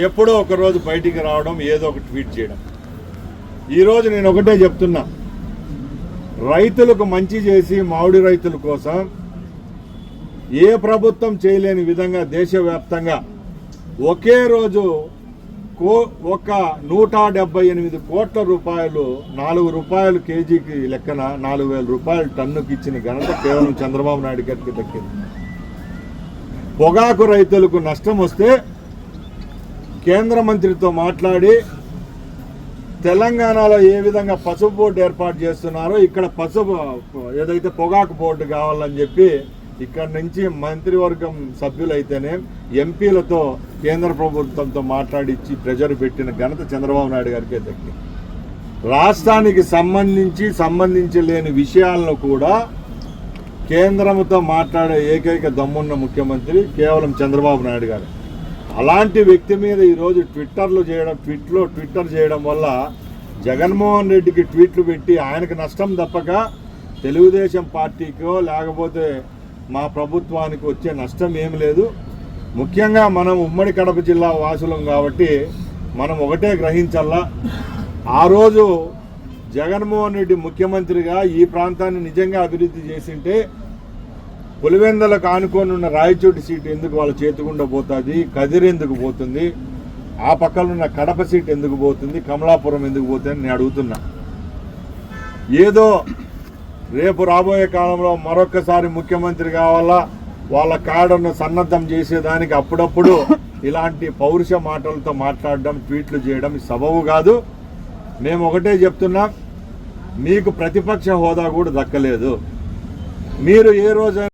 ఎప్పుడో ఒకరోజు బయటికి రావడం ఏదో ఒక ట్వీట్ చేయడం. ఈరోజు నేను ఒకటే చెప్తున్నా. రైతులకు మంచి చేసి మామిడి రైతుల కోసం ఏ ప్రభుత్వం చేయలేని విధంగా దేశవ్యాప్తంగా ఒకే రోజు కో ఒక నూట డెబ్బై ఎనిమిది కోట్ల రూపాయలు నాలుగు రూపాయలు కేజీకి లెక్కన నాలుగు వేల రూపాయలు టన్నుకి ఇచ్చిన ఘనత కేవలం చంద్రబాబు నాయుడు గారికి దక్కింది. పొగాకు రైతులకు నష్టం వస్తే కేంద్ర మంత్రితో మాట్లాడి తెలంగాణలో ఏ విధంగా పసుపు బోర్డు ఏర్పాటు చేస్తున్నారో ఇక్కడ పసుపు ఏదైతే పొగాకు బోర్డు కావాలని చెప్పి ఇక్కడ నుంచి మంత్రివర్గం సభ్యులైతేనే ఎంపీలతో కేంద్ర ప్రభుత్వంతో మాట్లాడించి ప్రెజర్ పెట్టిన ఘనత చంద్రబాబు నాయుడు గారికే దక్కింది రాష్ట్రానికి సంబంధించి సంబంధించి లేని విషయాలను కూడా కేంద్రంతో మాట్లాడే ఏకైక దమ్మున్న ముఖ్యమంత్రి కేవలం చంద్రబాబు నాయుడు గారు. అలాంటి వ్యక్తి మీద ఈరోజు ట్విట్టర్లు చేయడం ట్విట్లో ట్విట్టర్ చేయడం వల్ల జగన్మోహన్ రెడ్డికి ట్వీట్లు పెట్టి ఆయనకు నష్టం తప్పక తెలుగుదేశం పార్టీకో లేకపోతే మా ప్రభుత్వానికి వచ్చే నష్టం ఏమి లేదు. ముఖ్యంగా మనం ఉమ్మడి కడప జిల్లా వాసులం కాబట్టి మనం ఒకటే గ్రహించాలా ఆ రోజు జగన్మోహన్ రెడ్డి ముఖ్యమంత్రిగా ఈ ప్రాంతాన్ని నిజంగా అభివృద్ధి చేసింటే పులివెందలకు ఆనుకొని ఉన్న రాయచోటి సీటు ఎందుకు వాళ్ళ చేతిగుండా పోతుంది? కదిరి ఎందుకు పోతుంది? ఆ పక్కన ఉన్న కడప సీట్ ఎందుకు పోతుంది? కమలాపురం ఎందుకు పోతుంది అని నేను అడుగుతున్నా. ఏదో రేపు రాబోయే కాలంలో మరొక్కసారి ముఖ్యమంత్రి కావాలా? వాళ్ళ కాడను సన్నద్ధం చేసేదానికి అప్పుడప్పుడు ఇలాంటి పౌరుష మాటలతో మాట్లాడడం ట్వీట్లు చేయడం సబబు కాదు. మేము ఒకటే చెప్తున్నాం మీకు ప్రతిపక్ష హోదా కూడా దక్కలేదు. మీరు ఏ రోజైనా